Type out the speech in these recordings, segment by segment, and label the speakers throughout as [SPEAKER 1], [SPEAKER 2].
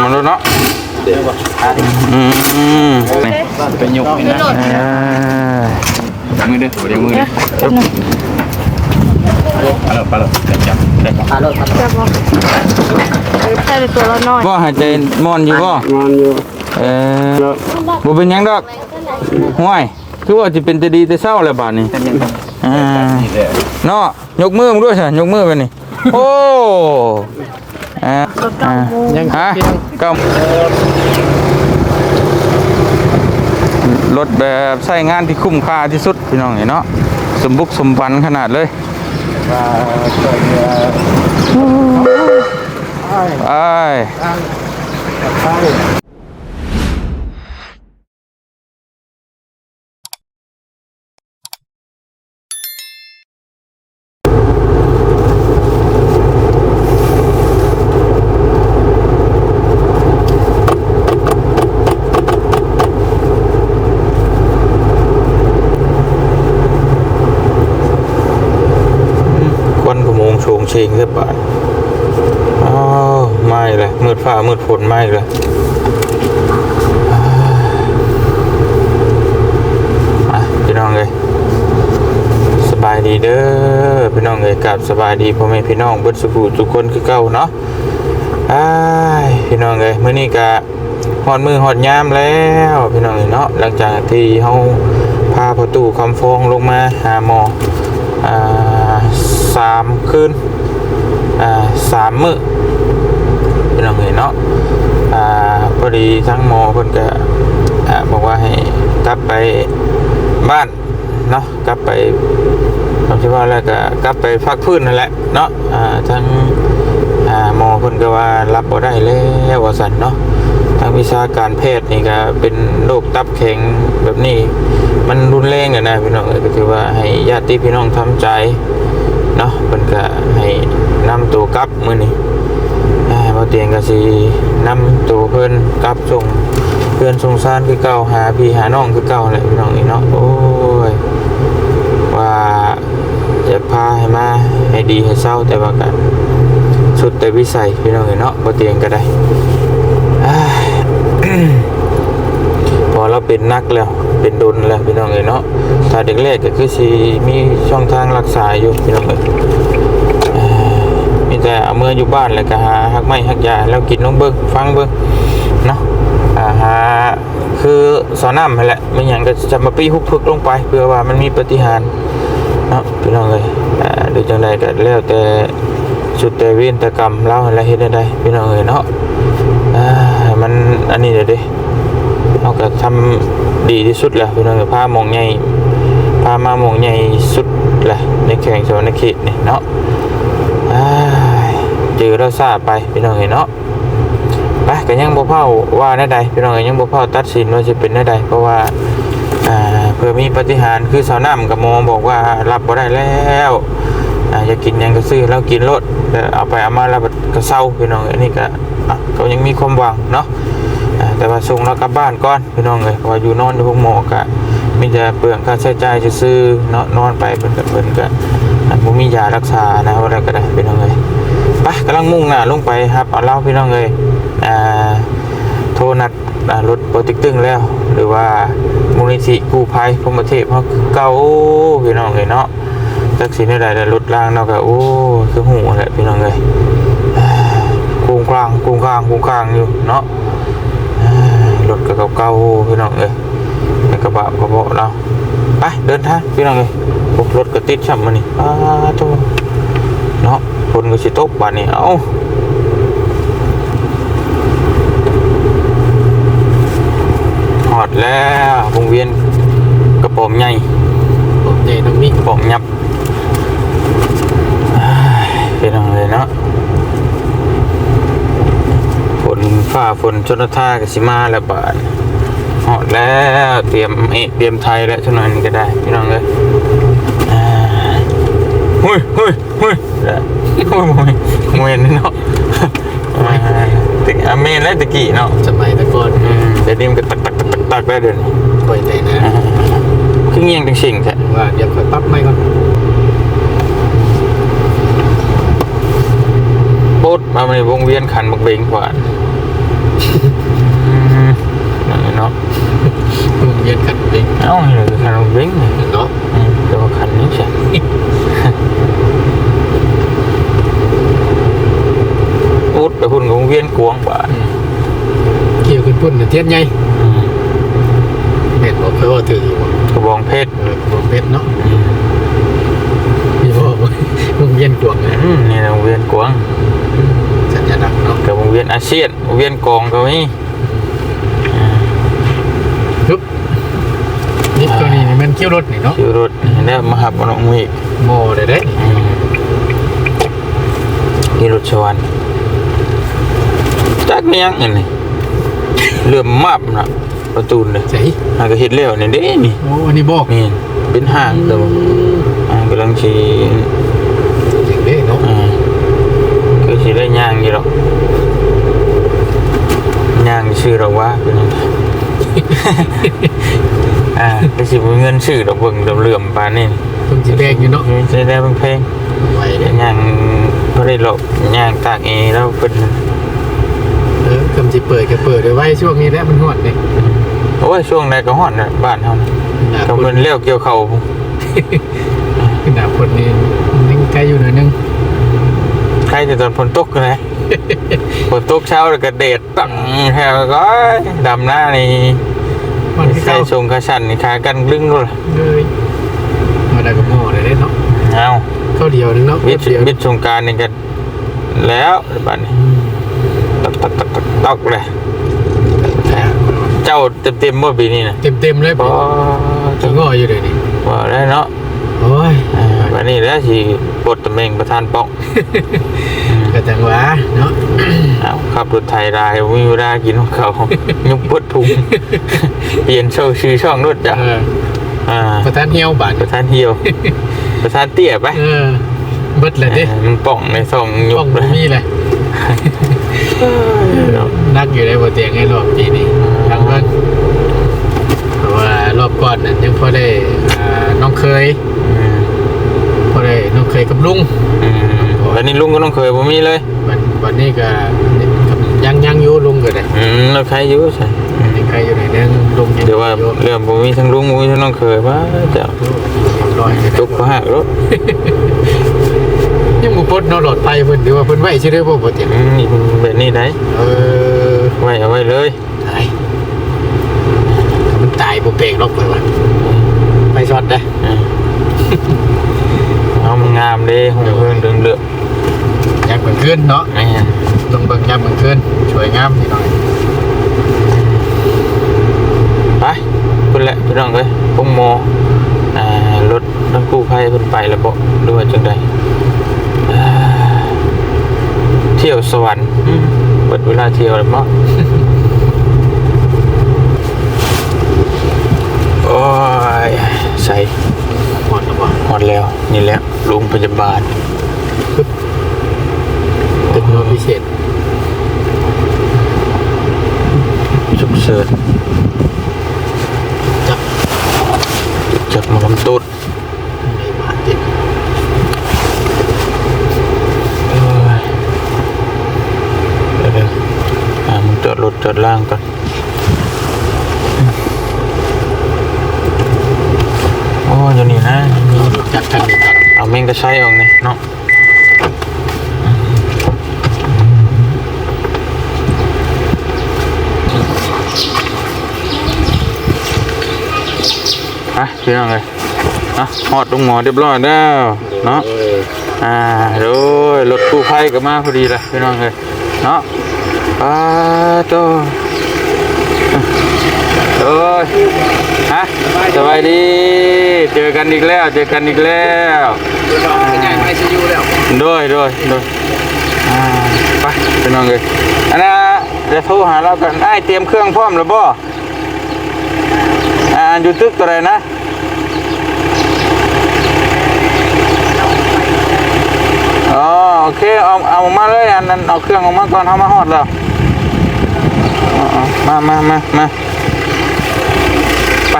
[SPEAKER 1] ามมันดูเนาะ
[SPEAKER 2] เดี๋ยวว่า
[SPEAKER 1] อืมนี่
[SPEAKER 2] เป็นยกนี่นะ
[SPEAKER 1] อ่า
[SPEAKER 2] มือเด้อเดี๋ยวมือเด้อปลาหลอดปลาหลอดจับได้ครับ
[SPEAKER 3] จะบอกใช่เลยตัวเราน้อย
[SPEAKER 1] บ่หายใจมอนอยู่บ่
[SPEAKER 4] งานอยู่
[SPEAKER 1] เออบ่เป็นหยังดอกห่วยคือว่าสิเป็นแต่ดีแต่เศร้าแหละบาดนี้อ่า
[SPEAKER 2] นี่แหละ
[SPEAKER 1] เนาะยกมือมึงด้วยสิยกมือไปนี่โอ้ อ่าอ่าฮะเก้ารถแบบใช้งานที่คุ้มค่าที่สุดพี่น้องเนาะสมบุกสมบันขนาดเลย
[SPEAKER 4] ว่าช่วยเหลือ
[SPEAKER 1] ไอ้าย
[SPEAKER 4] ใช่
[SPEAKER 1] ควันขโมงโชงเชงเรียบาดอ้าวไม่เลยมืดฟ้ามืดฝนไม่เลยพี่น้องเลยสบายดีเด้อพี่น้องเลยกับสบายดีพ่อแม่พี่น้องเบิดสุขทุกคนคือเก่าเนาะอ้พี่น้องเลยมื้อนี้ก็ฮอดมือฮอดยามแล้วพี่น้องเอ้ยเนาะหลังจากที่เฮาพาประตูคำฟองลงมาหาหมออ่าสามคืน อ่าสามมื้อเป็นยังไงเนาะอ่าพอดีทั้งหมอเพิ่นก็อ่าบอกว่าให้กลับไปบ้านเนาะกลับไปคำที่ว่าแล้วก็กลับไปพักพื้นนั่นแหละเนาะอ่าทั้งอ่าหมอเพิ่นก็ว่ารับบ่ได้แล้วว่าซั่นเนาะทางวิชาการแพทย์นี่ก็เป็นโรคตับแข็งแบบนี้ มันรุนแรงอะนะพี่น้องก็ถือว่าให้ญาติพี่น้องทำใจเนาะเพิ่นก็ให้ นำตัวกลับมือนี้อ่บ่เตียงก็สินำตัวเพิ่อนกลับส่งเพื่อนสงสารคือเก่าหาพี่หาน้องคือเก่าแหละพี่น้องนี่เนาะโอ้ยว่าจะพาให้มาให้ดีให้เศร้าแต่ว่าก็สุดแต่วิสัยพี่น้องนี่เนาะบ่เตียงก็ได้พอเราเป็นนักแล้วเป็นดุลแล้วพี่น้องเอ้ยเนาะถ้าเด็กแรกก็คือสิมีช่องทางรักษาอยู่พี่น้องเอ้ย มีแต่เอาเมื่ออยู่บ้านแล้วก็หาหักไม้หักยาแล้วกินน้องเบิ้งฟังเบิ้งเนาะอ่าหาคือสอนน้ำนั่นแหละไม่อย่างก็จะมาปีฮุกพึกลงไปเพื่อว่ามันมีปฏิหารเนาะพี่น้องเอ้ยอ่าโดยจังใดก็แล้วแต่สุดแต่เวรแต่กรรมเล่าอะไรเฮ็ดได้พี่น้องเอ้ยเนาะอ่ามันอันนี้เดี๋ยวดิเราก็ทำดีที่สุดแหละพี่น้องผ้ามองใหญ่ผ้ามามองใหญ่สุดแหละในแข่งสวรรค์เขตนี่เนาะอ้า เจอเราทราบไปพี่น้องเห็นเนาะไปก็ยังบ่เผาว่าแน่ใดพี่น้องก็ยังบ่เผาตัดสินว่าจะเป็นแน่ใดเพราะว่าอ่าเพื่อมีปฏิหารคือสาวน้ำกับหมอบอกว่ารับบ่ได้แล้วอ่าจะกินยังก็ซื้อแล้วกินรถแต่เอาไปเอามาแล้วก็เศร้าพี่น้องอันนี้ก็อะก็ยังมีความหวังเนาะแต่ว่าส่งเรากลับบ้านก่อนพี่น้องเลยพราะว่าอยู่นอนอยู่พวกหมอกะมีแต่เปลืองค่าใช้จ่ายจะซื้อเนาะนอนไปเพิ่นก็เพิ่นก็อะบ่มียารักษานะว่าอะไรก็ได้พี่น้องเลย กำลังมุ่งหน้าลงไปครับเอาเล่าพี่น้องเลยอ่าโทรนัดรถโปรติกตึงแล้ว หรือว่ามูลนิธิกู้ภัยพมเทพเฮาเก่าพี่น้องเลยเนาะจักสิได้ได้รถล่างเนาะก็โอ้คือหูแหละพี่น้องเลยกุ้งกลางกุ้งกลางกุ้งกลางอยู่เนาะรถก็เก่าๆพี่น้องเอ้ยในกระบะกระบะเราไปเดินทางพี่น้องเอ้ยพวกรถก็ติดช่ำมานี่อ้าโตเนาะ นก็สิตกบาดนี้เอ้าหอดแล้ววงเวียนกระป๋อมใหญ่
[SPEAKER 4] ผมใหญ่ตรงนี้
[SPEAKER 1] กระป๋อมยับอ้ายพี่น้องเลยเนาะฝนฟ้าฝนชนท่ากับสิมาแล้วบาดหอดแล้วเตรียมเอะเตรียมไทยแล้วเท่านั้นก็ได้พี่น้องเลยอ่าหุ้ยหุ้ยหุ้ย เด้อหุ้ยหุ้ยมวยนี่เนาะอ่าตึกอเมนและตะกี้เนาะ
[SPEAKER 4] สมัยแตะก่อน
[SPEAKER 1] อืมเดี๋ยวนี้มันก็ตักตักตักตักตักได้เดิน
[SPEAKER 4] ปล่อยแต่นะ
[SPEAKER 1] คือเงียงจังสิ่งแท้
[SPEAKER 4] ว่าเดี๋ยวค่อยปรับไม่ก่อน
[SPEAKER 1] โป๊ดมาในวงเวียนขันบักเบงกว่าอืมนั่นแหละเนาะ
[SPEAKER 4] โรงเรียนกันเอง
[SPEAKER 1] เอ้านี่คือคันเบ้งนี่
[SPEAKER 4] เนาะ
[SPEAKER 1] อืมแต่ว่าคันนี้ใช่ อุดไปพุ่นของเวียนกวงบาท
[SPEAKER 4] เกี่ยวกันพุ่นน่ะเทียนใหญ่
[SPEAKER 1] อืม
[SPEAKER 4] เม็ดบอกเคยว่าถืออยู่บ่
[SPEAKER 1] กระบองเพชร
[SPEAKER 4] เออกระบอกเพชรเนาะ
[SPEAKER 1] อืม
[SPEAKER 4] พี่บอกว่าโรงเรียนกวงนะ
[SPEAKER 1] อืมนี่นะวงเวียนกวง
[SPEAKER 4] สัญลักษณ์เนาะ
[SPEAKER 1] กับวงเวียนอาเซียนวงเวียนกองก็มี
[SPEAKER 4] ปึ๊บนี่ตัวนี้นี่มันเกี่ยวรถนี่เนาะ
[SPEAKER 1] ชื่อรถแล้วมาหับมาลงมืออีก
[SPEAKER 4] โมได้เด้
[SPEAKER 1] อืมนี่รถชวันจักเมียงอันนี้ เลื่อมมาบนะประตูเลย
[SPEAKER 4] ใช่
[SPEAKER 1] หากเห็ดเลี้ยวนี่เด้นี่
[SPEAKER 4] โอ้อันนี้บอก
[SPEAKER 1] นี่เป็นห้างแต่ว่าอ่ากำลังชี
[SPEAKER 4] เจ๋งเด้เนาะ
[SPEAKER 1] อ่าก็ชีได้ย่างอยู่หรอกย่างชื่อหรอกว่าเป็นยังไงอ่าก็สิบ่มีเงินซื้อดอกเบิ่งดอกเหลื่อมปานนี่
[SPEAKER 4] ต้องสิแบกอยู่เนาะ
[SPEAKER 1] ใช้ได้เพลง
[SPEAKER 4] ไว้
[SPEAKER 1] ๆ
[SPEAKER 4] เด้
[SPEAKER 1] ย่างบ่ได้หรอกย่างตากเอแล้วเพิ่น
[SPEAKER 4] กำสิเปิดก็เปิดไว้ไว้ช่วงนี้แหละมันฮอดนี่
[SPEAKER 1] โอ้ยช่วงใดก็ฮ้อนนะบ้านเฮานี่
[SPEAKER 4] หน้า
[SPEAKER 1] ก็
[SPEAKER 4] ฝ
[SPEAKER 1] เพิ่
[SPEAKER 4] น
[SPEAKER 1] นเลี้ยวเกี่ยวเขาวพุ่น
[SPEAKER 4] หน้าฝนนี่ยังไกล้อยู่หน่อยนึง
[SPEAKER 1] ใครจะตอนฝนตกนะฝนตกเช้าแล้วก็เดดปังแถวก็ดำหน้านี่ใส่
[SPEAKER 4] เข้า
[SPEAKER 1] ชงกระชันนี่ขากันลึงนู่นล่ะ
[SPEAKER 4] เลยมาได้ก็หม้อได้เด้เนาะ
[SPEAKER 1] เอา
[SPEAKER 4] เข้าวเดียวนึงเนาะ
[SPEAKER 1] มิด
[SPEAKER 4] เดียว
[SPEAKER 1] มิดสงการนี่กันแล้วบัดนี้ ตักตักตักตักตักเลยเจ้าเต็มเต็มๆเมื่อปีนี้นะ
[SPEAKER 4] เต็มเต็มๆเลย
[SPEAKER 1] พ
[SPEAKER 4] บ่
[SPEAKER 1] อ
[SPEAKER 4] จะงออยู่เลยนี่
[SPEAKER 1] ว่าได้เนาะ
[SPEAKER 4] โอ้ย
[SPEAKER 1] อ่าวันนี้แล้วสิปลดตำแหน่งประธานป้อง
[SPEAKER 4] ก็จังหวะเนาะ
[SPEAKER 1] เอาขับรถไทยได้มีเวลากินของเขายุบปวดพุงเปลี่ยนช่องชื่อช่องรถจ้ะ
[SPEAKER 4] เออ
[SPEAKER 1] อ่า
[SPEAKER 4] ประธานเหี่ยวบาด
[SPEAKER 1] ประธานเหี่ยว ประธานเตี้ยไป
[SPEAKER 4] เออเบิดเลยเด้
[SPEAKER 1] อ่ามันป่องในซองยุ
[SPEAKER 4] ป้อง
[SPEAKER 1] บเล
[SPEAKER 4] บ่
[SPEAKER 1] ย
[SPEAKER 4] มีเลย นักอยู่ได้บ่เตียงให้รอบปีนี้ทั้งเบิ่งเพราะว่ารอบก่อนน่ะยังพอได้อ่าน้องเคย
[SPEAKER 1] อืม
[SPEAKER 4] พอได้น้องเคยกับลุง
[SPEAKER 1] อืมวันนี้ลุงก็ต้องเคยบ่มีเลย
[SPEAKER 4] วันวันนี้ก็ยังยังอยู่ลุงก็ได้
[SPEAKER 1] อืมเราใครอยู่ใช่
[SPEAKER 4] ยังใครอยู่ไหนเด้งลุงยัง
[SPEAKER 1] เดี๋ยวว่า
[SPEAKER 4] อยู่
[SPEAKER 1] เรื่องบ่มีทั้งลุงบ่มีทั้งน้องเคยว่าจะ
[SPEAKER 4] ลอยอยู่
[SPEAKER 1] ตกก็หักรถ
[SPEAKER 4] ยังบ่ปลดเนอหลอดไฟเพิ่นหรือว่าเพิ่นไว้ชื่อเด้อบ่บ่เตียง
[SPEAKER 1] อืมนี่แบบนี้ได้
[SPEAKER 4] เออ
[SPEAKER 1] ไว้เอาไว้เลย
[SPEAKER 4] ตายถ้ามันตายบ่เปลงหรอกไปว่าไปช็อตได้
[SPEAKER 1] อืมเอามันงามเด้หงเพิ่งเดืองเลือก
[SPEAKER 4] ยามกลางคืนเนาะ
[SPEAKER 1] นี่ฮะ
[SPEAKER 4] ต้องเบิ่งยามกลางคืนสวยงามนิดหน่อย
[SPEAKER 1] ไปพุ่นแหละพี่น้องเอ้ยพงโมอ่ารถทั้งกู้ภัยเพิ่นไปแล้วบ่ด้วยจังใดอ่าเที่ยวสวรรค์อืมเปิดเวลาเที่ยวแล้วมั้งโอ้ยใส่
[SPEAKER 4] หมดแล้วบ่
[SPEAKER 1] หมดแล้ว นี่แหละโรงพยาบาล
[SPEAKER 4] เป็นโนพิเศษ
[SPEAKER 1] ฉุกเฉิน
[SPEAKER 4] จับ
[SPEAKER 1] จากหมอลำตุด
[SPEAKER 4] ในบ้านติด
[SPEAKER 1] เอ้ยเดี๋ยวเดี๋ยวอ่ามึง จอดรถจอดล่างก่อนโอ้ยอยู่นี่นะมี
[SPEAKER 4] จับทางนี้ก่อน
[SPEAKER 1] เอาแมงกระใช้ออกนี่เนาะอะพี่น้องเลยอะหอดลงหมอเรียบร้อยแล้วเนาะ
[SPEAKER 4] เออ
[SPEAKER 1] อ่าโดยรถกู้ภัยก็มาพอดีเลยพี่น้องเลยเนาะ ป้าโตโอ้ยฮะสบายดี เจอกันอีกแล้ว เจอกันอีกแล้ว
[SPEAKER 4] เป็นไงไอซียูแล้ว
[SPEAKER 1] ด้วยด้วยด้วยอ่าไปพี่น้องเลยอันน่ะจะโทรหาเรากันไอ้ายเตรียมเครื่องพร้อมแล้วบ่อ่าอยู่ตึกตัวไหนนะอ๋อโอเคเอาเอามาเลยอันนั้นเอาเครื่องออกมาก่อนเอามาหอดแล้วอ๋ออ๋อ มามามามาไป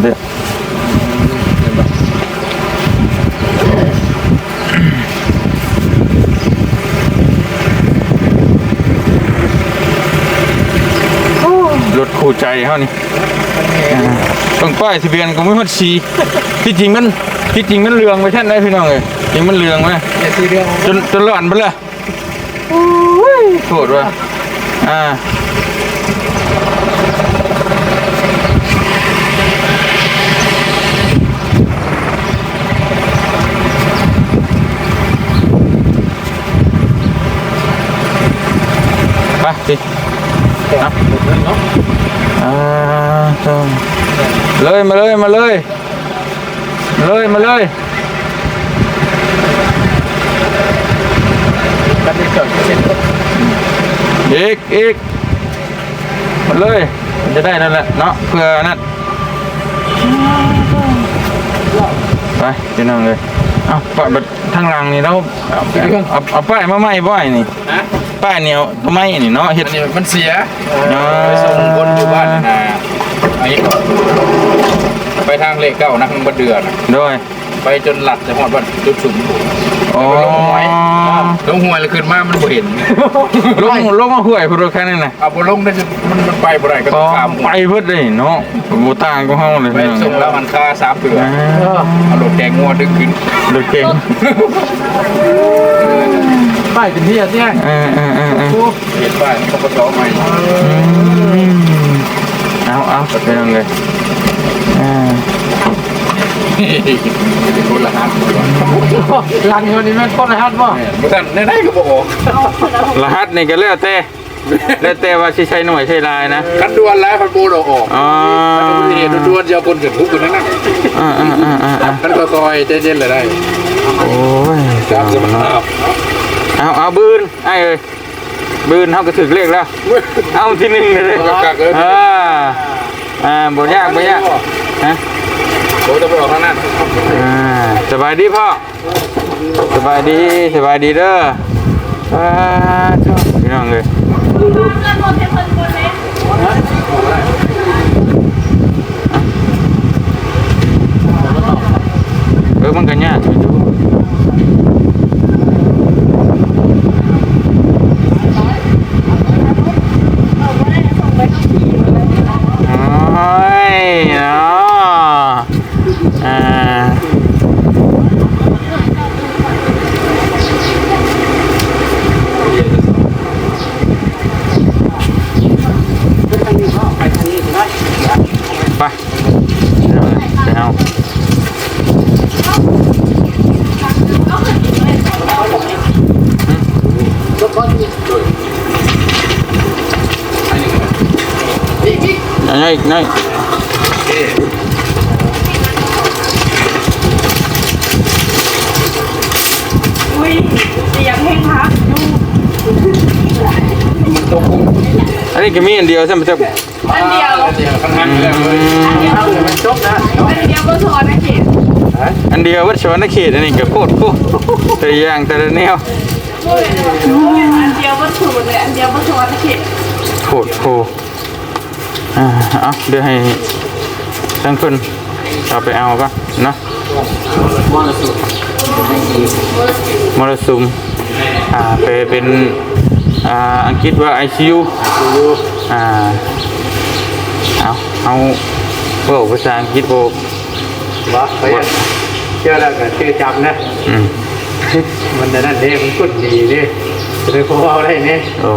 [SPEAKER 1] เดี๋ยวรถคู่ใจเขานี่ ต้องป้ายทะเบียนก็ไม่ฮอดสี ที่จริงมันที่จริงมันเหลืองไปท่านได้พี่น้องเอ้ยจริงมันเหลืองไหม
[SPEAKER 5] อย่าซีเรียส
[SPEAKER 1] จนจนหลอนไปเลยโทษว่ะอ่าไปสินะอ่าต้องเลยมาเลยมาเลยมา เลยมาเลย
[SPEAKER 5] กันที่จอดเส้น
[SPEAKER 1] อีกอีกหมดเลย มันจะได้นั่นแหละเนาะเพื่อนั่นไปพี่น้องเลยเอาป้ายบัดทางหลังนี่เราเอาเอาเอาป้ายมาไหม้บ่อยนี่
[SPEAKER 5] นะ
[SPEAKER 1] ป้ายเหนียวมาไหม้นี่เนาะเฮ็ด
[SPEAKER 5] อันนี้มันเสีย
[SPEAKER 1] อ่า
[SPEAKER 5] ไปส่งคนอยู่บ้านนะอันนี้ก่อน ไปทางเลขเก้านะทางบันเดือน
[SPEAKER 1] โดย
[SPEAKER 5] ไปจนหลัดจะหอดบันจุดสุด
[SPEAKER 1] อ๋อ
[SPEAKER 5] ลงหวยลงหวยแล้วขึ้นมามันบ่เห็น
[SPEAKER 1] ลงลงมาห่วยพุ่นแค่นั้นน่ะ
[SPEAKER 5] เอาบ่ลงได้จะมันมันไปบ่ได้ก็
[SPEAKER 1] อ๋
[SPEAKER 5] ต้
[SPEAKER 1] อ
[SPEAKER 5] องข้ามห
[SPEAKER 1] ไป
[SPEAKER 5] วย
[SPEAKER 1] เพิ่นเลยเนาะบ่ต่างกับเฮาเลย
[SPEAKER 5] ไป
[SPEAKER 1] พี่น้อง
[SPEAKER 5] ส่งแล้วมันค่าสามเถื่อ
[SPEAKER 1] อ่า
[SPEAKER 5] เอารถแกงงัวดึงขึ้น
[SPEAKER 1] เด็กเก่ง
[SPEAKER 5] ป้ายเป็นที่อะเนี่ย
[SPEAKER 1] เออเออเออเออ
[SPEAKER 5] เห็นป้ายปปสใหม่
[SPEAKER 1] เอาเอาไปยังไง อ่า
[SPEAKER 5] คนละห้า
[SPEAKER 4] ลังเงินนี่แม่นคนละฮัทบ่
[SPEAKER 5] บ่ทันได้ๆก็บ่ออก
[SPEAKER 1] รหัสนี่ก็แล้วแต่แล้วแต่ว่าสิใช้หน่วยใช้ลายนะ
[SPEAKER 5] คันด่วนแล้วคันบ่ดอกออก
[SPEAKER 1] อ๋อ
[SPEAKER 5] คันอุบัติเหตุด่วนๆจะเอาคนขึ้นคุกอยู่นั่นน่ะ
[SPEAKER 1] อ่าอ่าอ่าอ่าอ่า
[SPEAKER 5] คันค่อยๆใจเย็นเลยได้
[SPEAKER 1] โอ้ย
[SPEAKER 5] ตามสภาพ
[SPEAKER 1] เอาเอาบืนไอ้เอ้ยบืนเฮาก็ถึกเลขแล้ว เอาที่หนึ่งเลย
[SPEAKER 5] กักๆเอ้ย
[SPEAKER 1] อ่า อ่าบ่ยากบ่ยากฮะ
[SPEAKER 5] โอ้จะไปออกข้างหน้า
[SPEAKER 1] อ่าสบายดีพ่อสบายดีสบายดีเด้ออ่าชอบพี่น้องเลยเออมันก็ยากอยู่ดูโอ้ยเนาะอ่าไปเอาไปเอา Này, này.
[SPEAKER 3] อุ้ยเสียงเพลงพัก
[SPEAKER 1] Anh ấy cái miệng điều xem xem.
[SPEAKER 3] อันเดียว
[SPEAKER 5] เดี๋ยวข้างหน้าแล้วเลย
[SPEAKER 3] อันเดียว
[SPEAKER 5] มันจบนะ
[SPEAKER 3] อันเดียวก็สอนนะเขียน
[SPEAKER 1] Anh điều vẫn cho nó khỉ này cái cột cô. Thời gian thời neo.
[SPEAKER 3] อันเดียวก็สูตรเลยอันเดียวก็สอนนะเขียน
[SPEAKER 1] Cột cô. À, à, đưa hay sang phân. เอาไปเอาป่ะเนาะมรสุมอ่าไปเป็นอ่าอังกฤษว่า ICU อ่าเอาเอาเว่าภาษาอังกฤษโบ
[SPEAKER 4] บ่ไปเชื่อแล้วก็ชื่อจำนะ
[SPEAKER 1] อืม
[SPEAKER 4] มันจะนั่นเด้มันกุดดีเด้จะได้พอเอาได้เนี่ย
[SPEAKER 1] โอ้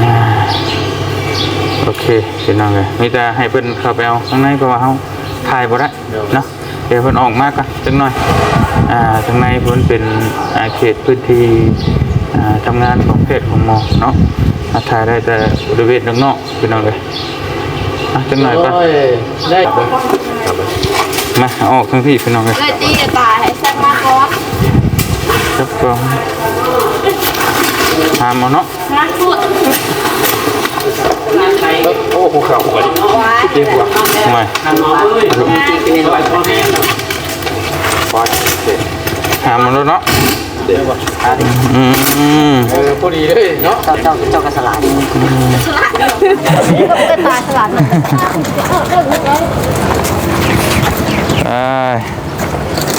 [SPEAKER 1] อ่า โอเคเป็นยังไงมีแต่ให้เพิ่นเข้าไปเอาข้างในเพราะว่าเฮาถ่ายบ่ได้เนาะเดี๋ยวเพิ่นออกมาก่อนจังหน่อยอ่าข้างในเพิ่นเป็นอ่าเขตพื้นที่อ่าทำงานของเพจของหมอเนาะอ่าถ่ายได้แต่บริเวณนอกๆเป็นยังไงอะจังหน่อยก่อน
[SPEAKER 4] ได้
[SPEAKER 1] มาเอาออกทั้งที่เป็นยังไง
[SPEAKER 3] เลยตีจะตายให้แซ่บมากก่อน
[SPEAKER 1] ครับก็หามเอาเนาะ
[SPEAKER 3] นะพูด
[SPEAKER 5] โอ้ภูเขาไป
[SPEAKER 3] ไว้
[SPEAKER 1] ทำไมหามเอาแล้วเนาะอืม
[SPEAKER 5] เออพอดีเลยเนาะ
[SPEAKER 3] สลัดเป็นตาสลัด
[SPEAKER 1] ไป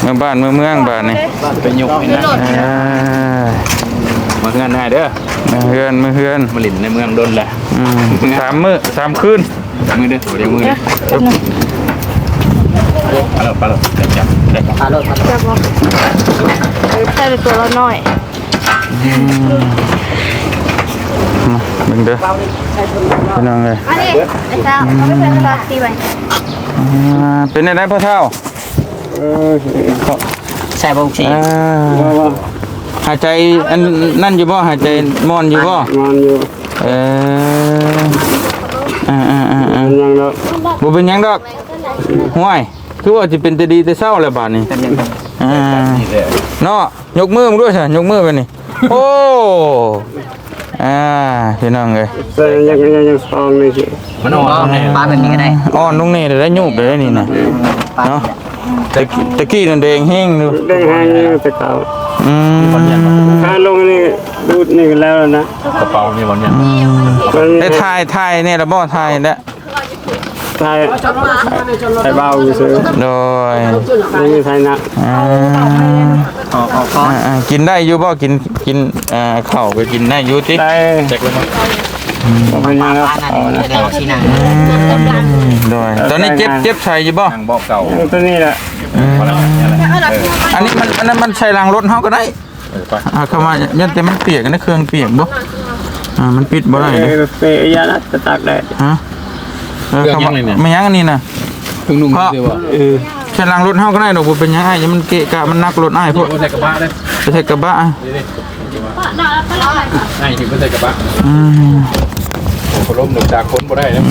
[SPEAKER 1] เมื่อบ้านเมื่อเมืองบ้านนี่
[SPEAKER 5] ไปยกให้นะ
[SPEAKER 4] มาเฮือนได้เด้อ
[SPEAKER 1] มือเฮือนมือเฮือน
[SPEAKER 4] มาหลินในเมืองดนแหละ
[SPEAKER 1] อืมสามมื้อสามคืน
[SPEAKER 4] มือเด้อบ่ได้มือเด้อปลาหลดปลาหลดจับจับจับ
[SPEAKER 3] จะบอกใช่ตัวละน้อย
[SPEAKER 1] มาเบิ่งเด้อพี่น้องเอ้ย
[SPEAKER 3] อันนี้ไอ้เจ้าเขาไม่เป็นภาษาตีไป
[SPEAKER 1] อ่าเป็นได้พ่อเฒ่า
[SPEAKER 6] ใส่บงสี
[SPEAKER 1] อ่า หายใจอันนั่นอยู่บ่หายใจมอนอยู่บ่
[SPEAKER 2] นอนอยู่
[SPEAKER 1] เอออ่าอ่าอ่าอ่า
[SPEAKER 2] ยังแล้ว
[SPEAKER 1] บ่เป็นหยังดอกห่วยคือว่าสิเป็นแต่ดีแต่เศร้าแหละบาดนี้อ่าเนาะยกมือมึงด้วยสิยกมือไปนี่โอ้อ่าพี่น้องเอ้ย
[SPEAKER 2] แต่ยังยังยังซองนี่สิ
[SPEAKER 4] มันออกแล้วเนี่ย
[SPEAKER 6] ปลาแบบนี้ก็ได้
[SPEAKER 1] อ่อนลงนี่ได้ได้ยุบได้นี่นะเนาะตะกี้ตะกี้นั่นแดงแห้งอยู่
[SPEAKER 2] ได้ให้แต่เก่า
[SPEAKER 1] อืม
[SPEAKER 2] ถ้าลงนี่ดูดนี่แล้วนะ
[SPEAKER 4] กระเป๋ามีบอลยัง
[SPEAKER 2] มัน
[SPEAKER 1] ได้ทายทายเนี่ยละบ่ทายแล้ว
[SPEAKER 2] ใช่ใช่เบาอยู่ซื้อ
[SPEAKER 1] โดย
[SPEAKER 2] ไม่มีใช่หนัก
[SPEAKER 1] อ
[SPEAKER 6] อกออกก้อน
[SPEAKER 1] อ่ากินได้อยู่บ่กินกินอ่าข้าวก็กินได้อยู่ติ
[SPEAKER 2] ได้
[SPEAKER 4] จ็คเลยมั้ง
[SPEAKER 2] ผมเป็นยังแล้วเอานะ
[SPEAKER 1] โดยตอนนี้เจ็บเจ็บใส่อยู่บ่
[SPEAKER 4] ทางบอกเก่า
[SPEAKER 2] ตัวนี้แหละ
[SPEAKER 4] พอแล้วเนี่ยแหละเออ
[SPEAKER 1] อันนี้มันอันนั้นมันใส่รางรถเฮาก็ได้
[SPEAKER 4] เออไป
[SPEAKER 1] อ่าเข้ามายันแต่มันเปียกนะเครื่องเปียกบ่อ่ามันปิดบ่ได้
[SPEAKER 2] เอ
[SPEAKER 1] เลย
[SPEAKER 2] อเปย์ยาละจะตักได้
[SPEAKER 1] ฮะเออเข้ามาไม่ยังอันนี้น่ะ
[SPEAKER 4] เพิ่งนุ่งซื้อบ่
[SPEAKER 1] เออ ใช้รางรถเฮาก็ได้ดอกบ่เป็นหยังไงอย่ามันเกะกะมันนักรถอ้ายพวก
[SPEAKER 4] ใส่กระบะเลย
[SPEAKER 1] ไปใช้กระบะอะ
[SPEAKER 4] ง่ายถึงก็ใส่กระบะ
[SPEAKER 1] อืม
[SPEAKER 4] คนล้มหนึ่งจากคนบ่ได้แล้ว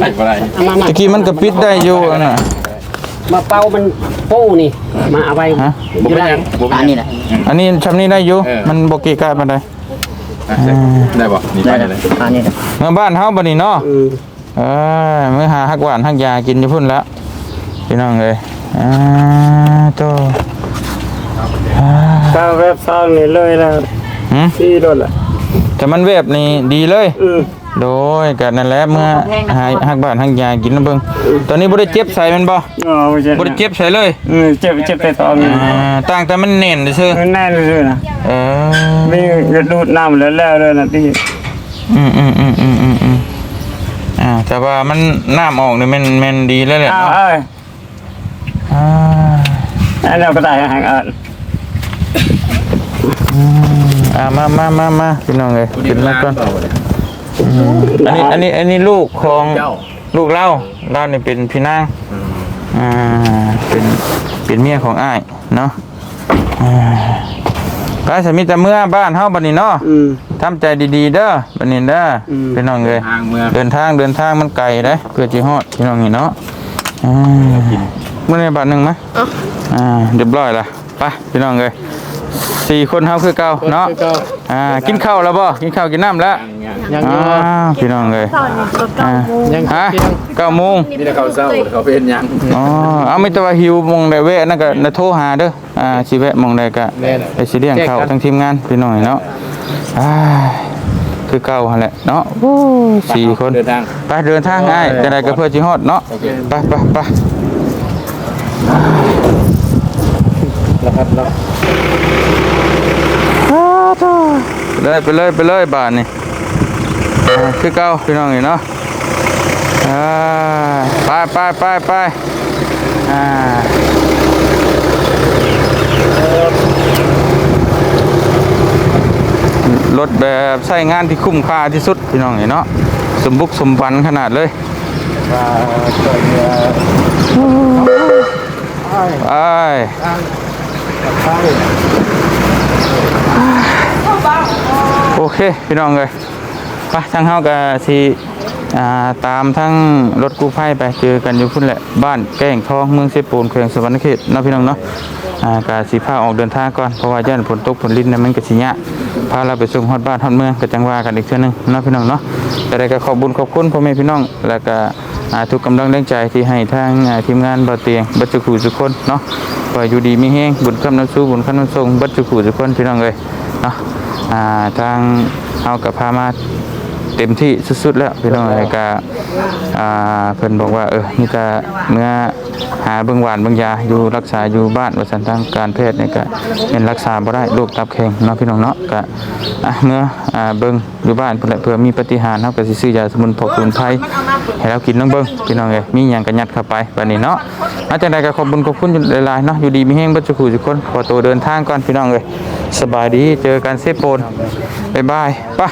[SPEAKER 4] ใส่บ่ได้
[SPEAKER 1] ตะกี้มันก็ปิดได้อยู่อันน่ะ
[SPEAKER 6] มาเป้ามันโป้นี่ มาเอาไป
[SPEAKER 1] ฮะ
[SPEAKER 4] บ่เป็นหยังบ่
[SPEAKER 6] ป
[SPEAKER 4] เป็
[SPEAKER 6] ลาน
[SPEAKER 4] ห
[SPEAKER 6] นี่
[SPEAKER 4] ยัง
[SPEAKER 6] แหละ
[SPEAKER 1] อันนี้ชำนี้ได้อยู่
[SPEAKER 4] เออ
[SPEAKER 1] มันบ่เกะกะปานใด
[SPEAKER 4] อะใส่ได้บ่นี่ไปเลย
[SPEAKER 6] ปลานี่แหละ
[SPEAKER 1] เมื่อบ้านเฮาบัดนี้เนาะ
[SPEAKER 2] อืม
[SPEAKER 1] เอ้ยมื้อหาฮักหวานฮักยากินอยู่พุ่นแล้ว พี่น้องเอ้ยอ่าโตอ่า
[SPEAKER 2] ถ้าเว็บซองนี่เลยแล้ว
[SPEAKER 1] หึ
[SPEAKER 2] ที่รถละ
[SPEAKER 1] แต่มันเวฟนี่ดีเลย
[SPEAKER 2] อืม
[SPEAKER 1] โดยกันนั่นแหละเมื่อหายฮักบ้านฮักยากินแล้วเบิ่งตอนนี้บ่ได้เจ็บใส่มันบ่
[SPEAKER 2] อ๋อไม่ใช่
[SPEAKER 1] บ่ได้เจ็บใส่เลย
[SPEAKER 2] อืมเจ็บเจ็บแต่ตอนนี้
[SPEAKER 1] อ่าต่างแต่มันเน้นซื่อ
[SPEAKER 2] มันแน่นเลยนะ
[SPEAKER 1] เออ
[SPEAKER 2] มีกระดูดน้ำแล้วแล้วเลยนะที่
[SPEAKER 1] อืมอืมอืมอืมอืมอืมอ่าแต่ว่ามันน้ำออกนี่มันมันดีแล้วแหละ
[SPEAKER 2] อ้าว
[SPEAKER 1] เนาะ
[SPEAKER 2] เอ้ย
[SPEAKER 1] อ่า
[SPEAKER 2] อันเราก็ได้ห่างอะ
[SPEAKER 1] อ่ามามามามาพี่น้องเลยกินมาก่อนอันนี้อันนี้อันนี้ลูกของลูกเล่าเล่านี่เป็นพี่นางอ่าเป็นเป็นเมียของอ้ายเนาะอ่าก็สมิแต่เมื่อบ้านเฮาบัดนี้เนาะ
[SPEAKER 2] อืม
[SPEAKER 1] ทำใจดีๆเด้อบัดนี้เด้ออ
[SPEAKER 2] ม
[SPEAKER 1] พี่น้องเลย
[SPEAKER 4] ทางเมือง
[SPEAKER 1] เดินทางเดินทางมันไกลเด้เพื่อจีฮอดพี่น้องนี่เนาะอ่าเมื่อไหรบาทหนึ่งไหมอ่าเรียบร้อยละไปพี่น้องเลยสี่คนเฮาคือเก่าเนาะอ่ากินข้าวแล้วบ่กินข้าวกินน้ำแล้ว
[SPEAKER 4] ยัง
[SPEAKER 1] อ่าพี่น้องเลย
[SPEAKER 3] ตอนนี้ตัวเก่า
[SPEAKER 1] อ่า
[SPEAKER 3] โมง
[SPEAKER 4] ยัง
[SPEAKER 1] ฮะเก้าโมง
[SPEAKER 4] มีแต่เขาเศร้าเขาเป็นยัง
[SPEAKER 1] อ๋อเอาไม่แต่ว่าหิวมองใดแวะนั่นก็น่ะโทรหาเด้ออ่าสิแวะมองใดก็ไปสิเลี้ยงข้าวทั้งทีมงานพี่น้องเนาะอ่าคือเก่าหั่นแหละเนาะโอ้ยสี่คน
[SPEAKER 4] เดินทาง
[SPEAKER 1] ไปเดินทางง่ายจะได้ก็เพื่อจิฮอดเนาะ
[SPEAKER 4] โอเค
[SPEAKER 1] ไปไปไป
[SPEAKER 4] แล้วครับแล้ว
[SPEAKER 1] เลยไปเลยไปเลยบาทนี่คือเก่าพี่น้องนี่เนาะไปไปไปไปอ่ารถแบบใช้งานที่คุ้มค่าที่สุดพี่น้องนี่เนาะสมบุกสมบันขนาดเลยไป โอเคพี่น้องเลยไปทางเฮากับสิอ่าตามทั้งรถกู้ภัยไปเจอกันอยู่พุ่นแหละบ้านแก้งทองเมืองเซปูนแขวงสวรรณเขตนาะพี่น้องเนาะากาสีผ้าออกเดินทางก่อนเพราะว่าย่านฝนตกฝนลิ้นนี่ยมันก็สิยะพาเราไปส่งฮอดบ้านฮอดเมืองก็จังว่ากันอีกเทื่อนึงนาะพี่น้องเนาะแต่ได้ก็ขอบบุญขอบคุณพ่อแม่พี่น้อง แล้วก็ทุกกำลังแรงใจที่ให้ทางทีมงานบ่เตียงบัดจุกูทุคนเนาะขอให้อยู่ดีมีแฮงบุญคำน้ำสู้บุญคำน้ำทรงบัดจุกูทุคนพี่น้องเอ้ยเนาะ อ่าทางเอากับพามา เต็มที่สุดๆแล้วพี่น้องเอ้ยก็อ่าเพิ่นบอกว่าเออมีแต่เมื่อหาเบิ่งหวานเบิ่งยาอยู่รักษาอยู่บ้านว่าซั่นทางการแพทย์นี่ก็เป็นรักษาบ่ได้โรคตับแข็งเนาะพี่น้องเนาะก็อะเมื่ออ่าเบิ่งอยู่บ้านเพิ่นเพื่อมีปฏิหารเฮาก็สิซื้อยาสมุนไพรสมุนไพรให้เรากินน้องเบิ่งพี่น้องเอ้ยมีหยังก็ยัดเข้าไปบัดนี้เนาะอาจังไดก็ขอบคุญขอบคุณหลายๆเนาะอยู่ดีมีแฮงเบ่ทุกผู้ทุกคนขอตัวเดินทางก่อนพี่น้องเอ้ยสบายดีเจอกันเซโปนบ๊ายบายไป่ะ